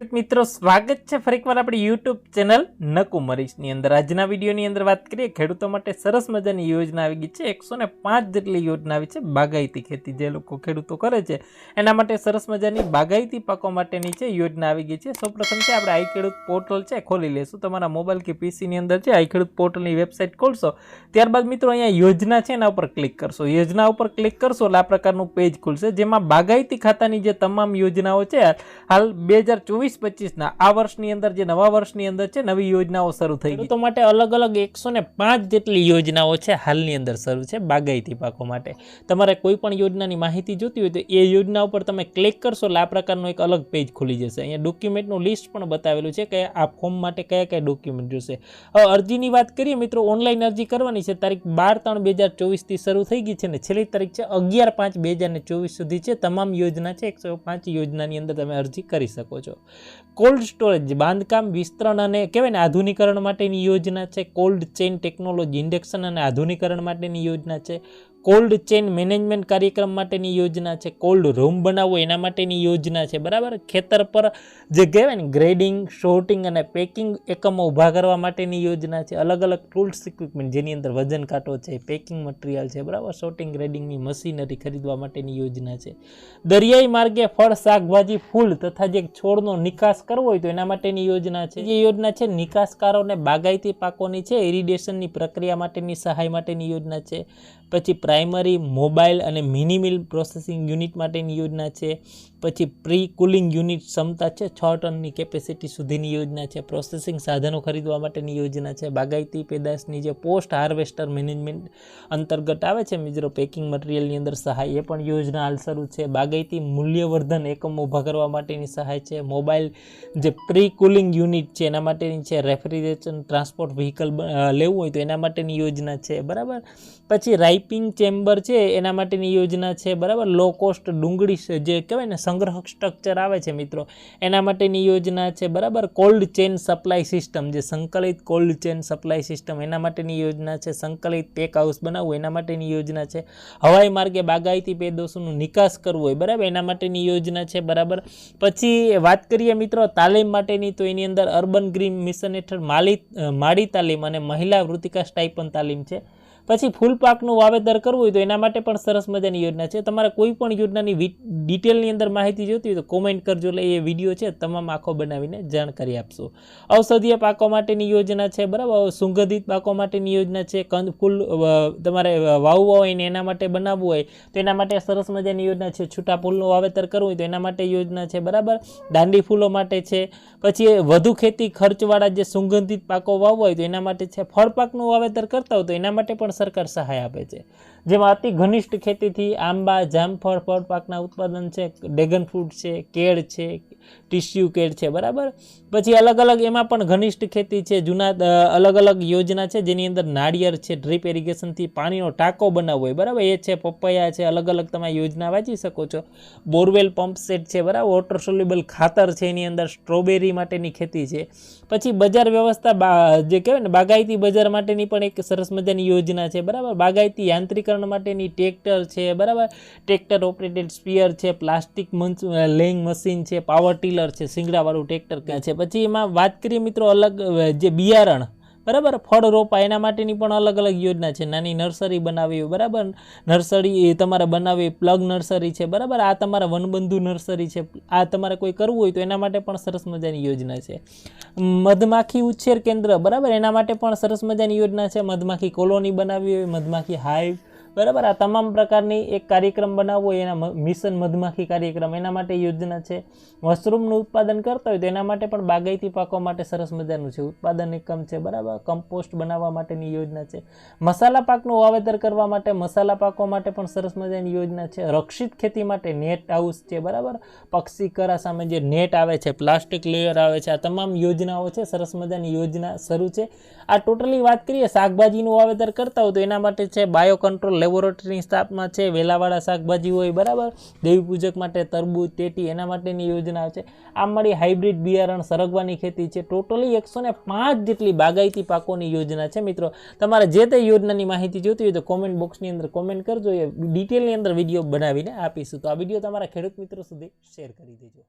મિત્રો, સ્વાગત છે ફરી એકવાર આપણી યુટ્યુબ ચેનલ નકુમરીશની અંદર. આજના વિડીયોની અંદર વાત કરીએ, ખેડૂતો માટે સરસ મજાની યોજના આવી ગઈ છે. એકસો ને પાંચ જેટલી યોજના આવી છે બાગાયતી ખેતી જે લોકો ખેડૂતો કરે છે. એના માટે સરસ મજાની બાગાયતી પાકો માટેની છે યોજના આવી ગઈ છે. સૌપ્રથમ છે આપણે આઈ ખેડૂત પોર્ટલ છે, ખોલી લેશું. તમારા મોબાઈલ કે પીસીની અંદર છે આઈ ખેડૂત પોર્ટલની વેબસાઇટ ખોલશો. ત્યારબાદ મિત્રો, અહીંયા યોજના છે, એના ઉપર ક્લિક કરશો. યોજના ઉપર ક્લિક કરશો એટલે આ પ્રકારનું પેજ ખુલશે, જેમાં બાગાયતી ખાતાની જે તમામ યોજનાઓ છે, હાલ બે હજાર ચોવીસ પચીસના આ વર્ષની અંદર જે નવા વર્ષની અંદર છે, નવી યોજનાઓ શરૂ થઈ ગઈ. તો માટે અલગ અલગ એકસો પાંચ જેટલી યોજનાઓ છે હાલની અંદર શરૂ છે, બાગાયતી પાકો માટે. તમારે કોઈ પણ યોજનાની માહિતી જોતી હોય તો એ યોજના ઉપર તમે ક્લિક કરશો એટલે આ પ્રકારનું એક અલગ પેજ ખુલી જશે. અહીંયા ડોક્યુમેન્ટનું લિસ્ટ પણ બતાવેલું છે કે આ ફોર્મ માટે કયા કયા ડોક્યુમેન્ટ જોશે. હવે અરજીની વાત કરીએ, મિત્રો, ઓનલાઈન અરજી કરવાની છે. તારીખ બાર ત્રણ બે હજાર ચોવીસથી શરૂ થઈ ગઈ છે ને છેલ્લી તારીખ છે અગિયાર પાંચ બે હજાર ચોવીસ સુધી છે. તમામ યોજના છે, એકસો પાંચ યોજનાની અંદર તમે અરજી કરી શકો છો. કોલ્ડ સ્ટોરેજ, બાંધકામ વિસ્તરણ અને કહેવાય ને આધુનિકરણ માટેની યોજના છે. કોલ્ડ ચેઇન ટેકનોલોજી, ઇન્ડેક્શન અને આધુનિકરણ માટેની યોજના છે. કોલ્ડ ચેઇન મેનેજમેન્ટ કાર્યક્રમ માટેની યોજના છે, કોલ્ડ રૂમ બનાવવો એના માટેની યોજના છે, બરાબર? ખેતર પર જે કહેવાય ને ગ્રેડિંગ શોર્ટિંગ અને પેકિંગ એકમો ઊભા કરવા માટેની યોજના છે. અલગ અલગ ટૂલ્સ ઇક્વિપમેન્ટ જેની અંદર વજન કાંટો છે, પેકિંગ મટીરિયલ છે, બરાબર? શોર્ટિંગ ગ્રેડિંગની મશીનરી ખરીદવા માટેની યોજના છે. દરિયાઈ માર્ગે ફળ, શાકભાજી, ફૂલ તથા જે છોડનો નિકાસ કરવો હોય તો એના માટેની યોજના છે. જે યોજના છે, નિકાસકારોને બાગાયતી પાકોની છે ઇરિગેશનની પ્રક્રિયા માટેની, સહાય માટેની યોજના છે. પછી પ્રાઇમરી મોબાઈલ અને મિની મિલ પ્રોસેસિંગ યુનિટ માટેની યોજના છે. પછી પ્રી કુલિંગ યુનિટ ક્ષમતા છે છ ટનની કેપેસિટી સુધીની યોજના છે. પ્રોસેસિંગ સાધનો ખરીદવા માટેની યોજના છે. બાગાયતી પેદાશની જે પોસ્ટ હાર્વેસ્ટર મેનેજમેન્ટ અંતર્ગત આવે છે મિત્રો, પેકિંગ મટીરિયલની અંદર સહાય, એ પણ યોજના હાલ છે. બાગાયતી મૂલ્યવર્ધન એકમો ઊભા કરવા માટેની સહાય છે. મોબાઈલ જે પ્રી કુલિંગ યુનિટ છે, એના માટેની છે. રેફ્રિજરેશન, ટ્રાન્સપોર્ટ વ્હીકલ લેવું હોય તો એના માટેની યોજના છે. બરાબર? પછી રાઇપિંગ ચેમ્બર છે, એના માટેની યોજના છે, બરાબર? લો કોસ્ટ ડુંગળી જે કહેવાય ને સંગ્રહ સ્ટ્રક્ચર આવે છે મિત્રો. એના માટેની યોજના છે, બરાબર? કોલ્ડ ચેન સપ્લાય સિસ્ટમ જે સંકલિત કોલ્ડ ચેન સપ્લાય સિસ્ટમ એના માટેની યોજના છે, સંકલિત પેક હાઉસ બનાવવું, એના માટેની યોજના છે. હવાઈ માર્ગે બાગાયતી પેદોશોનો નિકાસ કરવો હોય, બરાબર? એના માટેની યોજના છે, બરાબર? પછી વાત કરીએ મિત્રો, તાલીમ માટેની, તો એની અંદર અર્બન ગ્રીન મિશન હેઠળ માલી માળી તાલીમ અને મહિલા વૃત્તિકા સ્ટાઇપન તાલીમ છે. પછી ફૂલ પાકનું વાવેતર કરવું હોય તો એના માટે પણ સરસ મજાની યોજના છે. તમારે કોઈ પણ યોજનાની ડિટેલની અંદર માહિતી જોતી હોય તો કોમેન્ટ કરજો. એટલે એ વીડિયો છે, તમામ આખો બનાવીને જાણકારી આપશો. ઔષધીય પાકો માટેની યોજના છે, બરાબર? સુગંધિત પાકો માટેની યોજના છે. કંદ, ફૂલ તમારે વાવવા હોય ને એના માટે બનાવવું હોય તો એના માટે સરસ મજાની યોજના છે. છૂટા ફૂલનું વાવેતર કરવું હોય તો એના માટે યોજના છે, બરાબર? દાંડી ફૂલો માટે છે. પછી વધુ ખેતી ખર્ચવાળા જે સુગંધિત પાકો વાવવા હોય તો એના માટે છે. ફળ પાકનું વાવેતર કરતા હોય તો એના માટે પણ સરકાર સહાય આપે છે. જેમાં અતિ ઘનિષ્ઠ ખેતીથી આંબા, જામફળ ફળ પાકના ઉત્પાદન છે ડેગન ફ્રૂટ છે, કેળ છે, ટીસ્યુ કેળ છે, બરાબર? પછી અલગ અલગ એમાં પણ ઘનિષ્ઠ ખેતી છે, જૂના અલગ અલગ યોજના છે, જેની અંદર નાળિયેર છે, ડ્રીપ ઇરિગેશનથી પાણીનો ટાંકો બનાવવો હોય, બરાબર? એ છે, પપૈયા છે, અલગ અલગ તમે યોજના વાંચી શકો છો. બોરવેલ પંપ સેટ છે, બરાબર? વોટર સોલ્યુબલ ખાતર છે, એની અંદર સ્ટ્રોબેરી માટેની ખેતી છે. પછી બજાર વ્યવસ્થા જે કહેવાય ને, બાગાયતી બજાર માટેની પણ એક સરસ મજાની યોજના છે, બરાબર? બાગાયતી યાંત્રિકરણ માટેની ટ્રેક્ટર છે, બરાબર? ટ્રેક્ટર ઓપરેટેડ સ્પીયર છે, પ્લાસ્ટિક મંચ લેઇંગ મશીન છે પાવર ટીલર છે સિંગડાવાળું ટ્રેક્ટર ક્યાં છે? પછી એમાં વાત કરીએ મિત્રો અલગ જે બિયારણ. બરાબર? ફળ રોપા એના માટેની પણ અલગ અલગ યોજના છે. નાની નર્સરી બનાવી બરાબર? નર્સરી તમારે બનાવી પ્લગ નર્સરી છે, બરાબર? આ તમારા વનબંધુ નર્સરી છે, આ તમારે કોઈ કરવું હોય તો એના માટે પણ સરસ મજાની યોજના છે. મધમાખી ઉછેર કેન્દ્ર, બરાબર? એના માટે પણ સરસ મજાની યોજના છે. મધમાખી કોલોની બનાવી હોય, મધમાખી હાઈવ બરાબર? આ તમામ પ્રકારની એક કાર્યક્રમ બનાવવો એના મિશન મધમાખી કાર્યક્રમ, એના માટે યોજના છે. મશરૂમનું ઉત્પાદન કરતા હોય તો એના માટે પણ બાગાયતી પાકો માટે સરસ મજાનું છે. ઉત્પાદન એકમ છે, બરાબર? કમ્પોસ્ટ બનાવવા માટેની યોજના છે. મસાલા પાકનું વાવેતર કરવા માટે મસાલા પાકો માટે પણ સરસ મજાની યોજના છે. રક્ષિત ખેતી માટે નેટ હાઉસ છે, બરાબર? પક્ષી કરા સામે જે નેટ આવે છે, પ્લાસ્ટિક લેયર આવે છે, આ તમામ યોજનાઓ છે, સરસ મજાની યોજના શરૂ છે. આ ટોટલી વાત કરીએ, શાકભાજીનું વાવેતર કરતા હોય તો એના માટે છે બાયો કંટ્રોલ લેબોરેટરીની સ્થાપના છે, વેલાવાળા શાકભાજી હોય, બરાબર? દેવી માટે તરબૂચ, તેટી, એના માટેની યોજના છે. આમ મળી હાઇબ્રિડ બિયારણ સરગવાની ખેતી છે. ટોટલી એકસો પાંચ જેટલી બાગાયતી પાકોની યોજના છે મિત્રો. તમારે જે તે યોજનાની માહિતી જોતી હોય તો કોમેન્ટ બોક્સની અંદર કોમેન્ટ કરજો. એ ડિટેલની અંદર વીડિયો બનાવીને આપીશું. તો આ વીડિયો તમારા ખેડૂત મિત્રો સુધી શેર કરી દેજો.